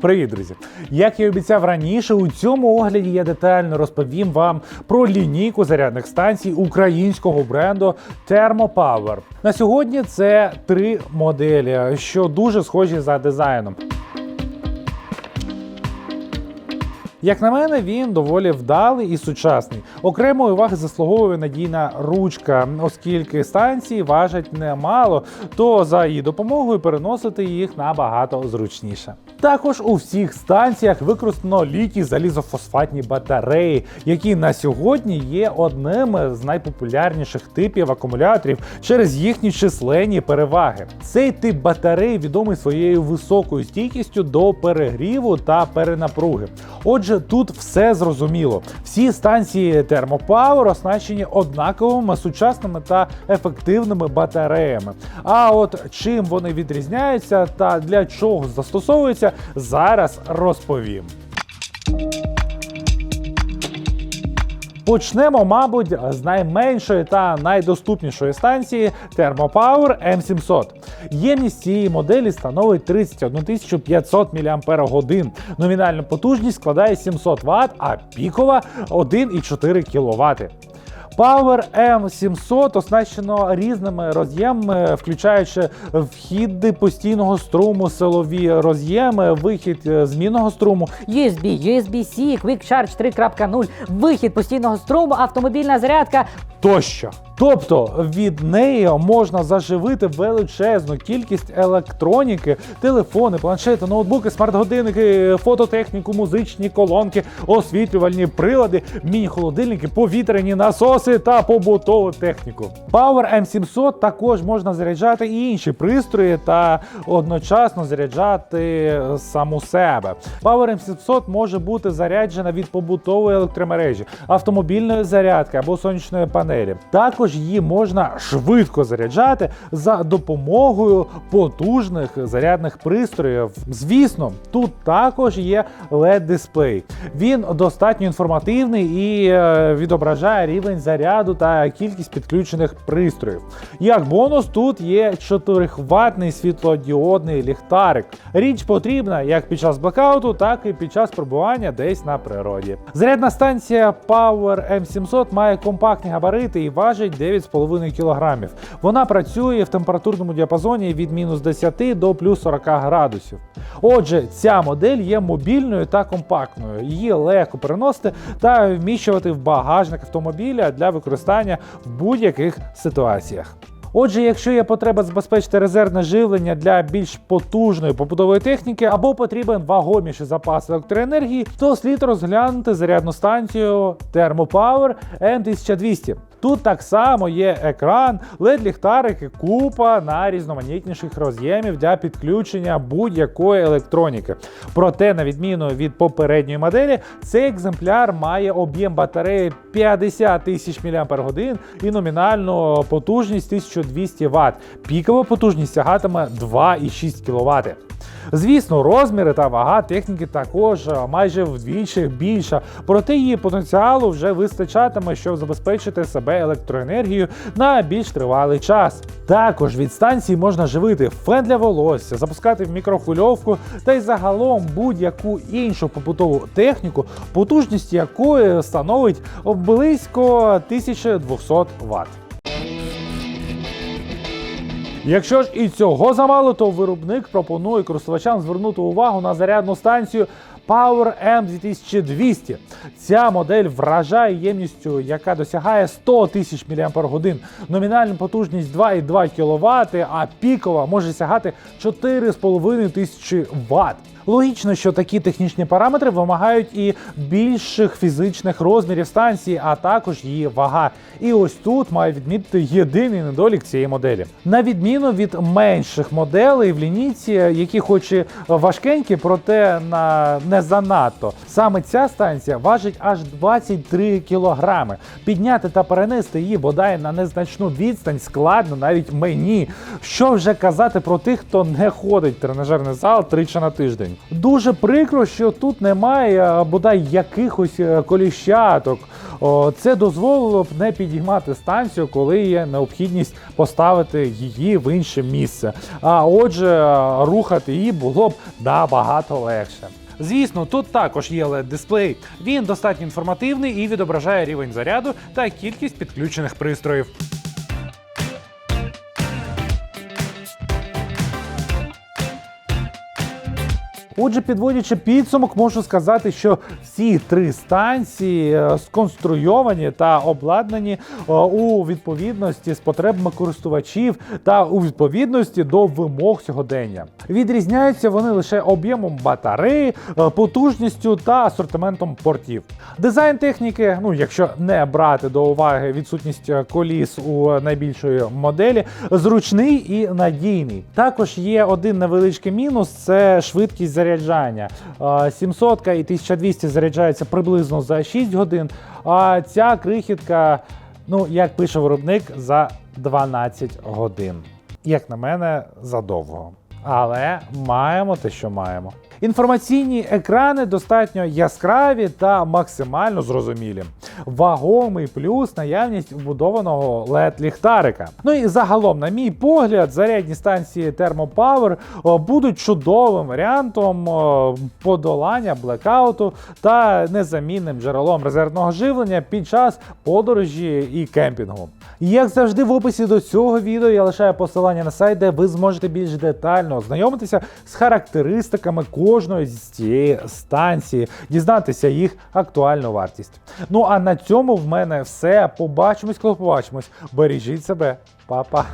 Привіт, друзі! Як я і обіцяв раніше, у цьому огляді я детально розповім вам про лінійку зарядних станцій українського бренду Thermopower. На сьогодні це три моделі, що дуже схожі за дизайном. Як на мене, він доволі вдалий і сучасний. Окремої уваги заслуговує надійна ручка, оскільки станції важать немало, то за її допомогою переносити їх набагато зручніше. Також у всіх станціях використано літій залізофосфатні батареї, які на сьогодні є одним з найпопулярніших типів акумуляторів через їхні численні переваги. Цей тип батарей відомий своєю високою стійкістю до перегріву та перенапруги. Отже, тут все зрозуміло. Всі станції Thermopower оснащені однаковими сучасними та ефективними батареями. А от чим вони відрізняються та для чого застосовуються, зараз розповім. Почнемо, мабуть, з найменшої та найдоступнішої станції Thermopower M700. Ємність цієї моделі становить 31 500 мАч. Номінальна потужність складає 700 Вт, а пікова 1,4 кВт. Power M700 оснащено різними роз'ємами, включаючи вхіди постійного струму, силові роз'єми, вихід е, змінного струму, USB, USB-C, Quick Charge 3.0, вихід постійного струму, автомобільна зарядка. тощо. Тобто від неї можна заживити величезну кількість електроніки, телефони, планшети, ноутбуки, смарт-годинники, фототехніку, музичні колонки, освітлювальні прилади, міні-холодильники, повітряні насоси та побутову техніку. Power M700 також можна заряджати і інші пристрої та одночасно заряджати саму себе. Power M700 може бути заряджена від побутової електромережі, автомобільної зарядки або сонячної панелі. Також її можна швидко заряджати за допомогою потужних зарядних пристроїв. Звісно, тут також є LED-дисплей. Він достатньо інформативний і е, відображає рівень заряду та кількість підключених пристроїв. Як бонус, тут є 4-хватний світлодіодний ліхтарик. Річ потрібна як під час блекауту, так і під час перебування десь на природі. Зарядна станція Power M700 має компактні габарити і важить 9,5 кг. Вона працює в температурному діапазоні від мінус 10 до плюс 40 градусів. Отже, ця модель є мобільною та компактною. Її легко переносити та вміщувати в багажник автомобіля для використання в будь-яких ситуаціях. Отже, якщо є потреба забезпечити резервне живлення для більш потужної побудової техніки або потрібен вагоміший запас електроенергії, то слід розглянути зарядну станцію Thermopower M1200. Тут так само є екран, led ліхтарики, купа найрізноманітніших роз'ємів для підключення будь-якої електроніки. Проте, на відміну від попередньої моделі, цей екземпляр має об'єм батареї 50 тисяч мАч і номінальну потужність 1200 Вт. Пікова потужність сягатиме 2,6 кВт. Звісно, розміри та вага техніки також е, майже вдвічі більша, проте її потенціалу вже вистачатиме, щоб забезпечити себе електроенергією на більш тривалий час. Також від станції можна живити фен для волосся, запускати в мікрохвильовку та й загалом будь-яку іншу побутову техніку, потужність якої становить близько 1200 Вт. Якщо ж і цього замало, то виробник пропонує користувачам звернути увагу на зарядну станцію Power M2200. Ця модель вражає ємністю, яка досягає 100 тисяч мАч. Номінальна потужність 2,2 кВт, а пікова може сягати 4,5 тисячі Вт. Логічно, що такі технічні параметри вимагають і більших фізичних розмірів станції, а також її вага. І ось тут маю відмітити єдиний недолік цієї моделі. На відміну від менших моделей в лінійці, які хоч і важкенькі, проте на не занадто. Саме ця станція важить аж 23 кілограми. Підняти та перенести її бодай на незначну відстань складно навіть мені. Що вже казати про тих, хто не ходить в тренажерний зал тричі на тиждень. Дуже прикро, що тут немає е, бодай якихось е, коліщаток. Це дозволило б не підіймати станцію, коли є необхідність поставити її в інше місце. А отже, рухати її було б набагато легше. Звісно, тут також є led дисплей. Він достатньо інформативний і відображає рівень заряду та кількість підключених пристроїв. Отже, підводячи підсумок, можу сказати, що всі три станції е, сконструйовані та обладнані е, у відповідності з потребами користувачів та у відповідності до вимог сьогодення. Відрізняються вони лише об'ємом батареї, е, потужністю та асортиментом портів. Дизайн техніки, ну якщо не брати до уваги відсутність коліс у найбільшої моделі, зручний і надійний. Також є один невеличкий мінус: це швидкість заряджання. Е, 700 і 1200 заряджаються приблизно за 6 годин. А ця крихітка, ну як пише виробник, за 12 годин. Як на мене, задовго. Але маємо те, що маємо. Інформаційні екрани достатньо яскраві та максимально зрозумілі. Вагомий плюс наявність вбудованого led ліхтарика. Ну і загалом, на мій погляд, зарядні станції Thermopower будуть чудовим варіантом подолання блекауту та незамінним джерелом резервного живлення під час подорожі і кемпінгу. Як завжди, в описі до цього відео я лишаю посилання на сайт, де ви зможете більш детально ознайомитися з характеристиками кожної з цієї станції, дізнатися їх актуальну вартість. Ну а на цьому в мене все. Побачимось, коли побачимось. Бережіть себе, Па-па.